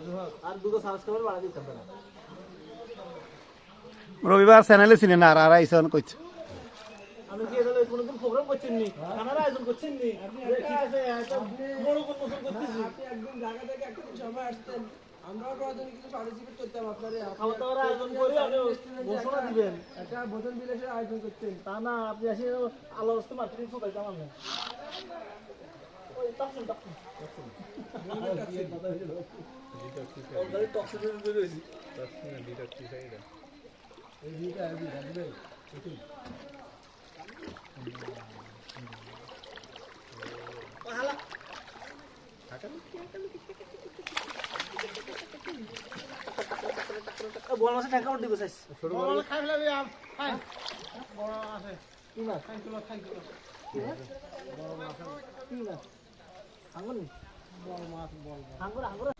কই দেখতাম রবিবার চ্যানেলে ছিলেন না আর আর আইসন কইছে। আমি কি এটা কোনোদিন প্রোগ্রাম করছেন নি? খানার আয়োজন করছেন নি? ঠিক আছে একটা বড় কোন করতেছি। একদম ঢাকা থেকে একটা দিন আসতেন। আমরাও প্রয়োজনে কিছু পার্টিসিপেট করতাম আপনার খাওয়া দাওয়ার আয়োজন করে আপনি ঘোষণা দিবেন। একটা ভোজন বিলাসের আয়োজন করতেন। তা না আপনি আসি আলো রাস্তা মার্কেটিং আমি ওই তাকসুন তাকসুন বল মাসে টাকা উঠে বসাইস আঙ্গুনি আঙ্গুর আঙ্গুর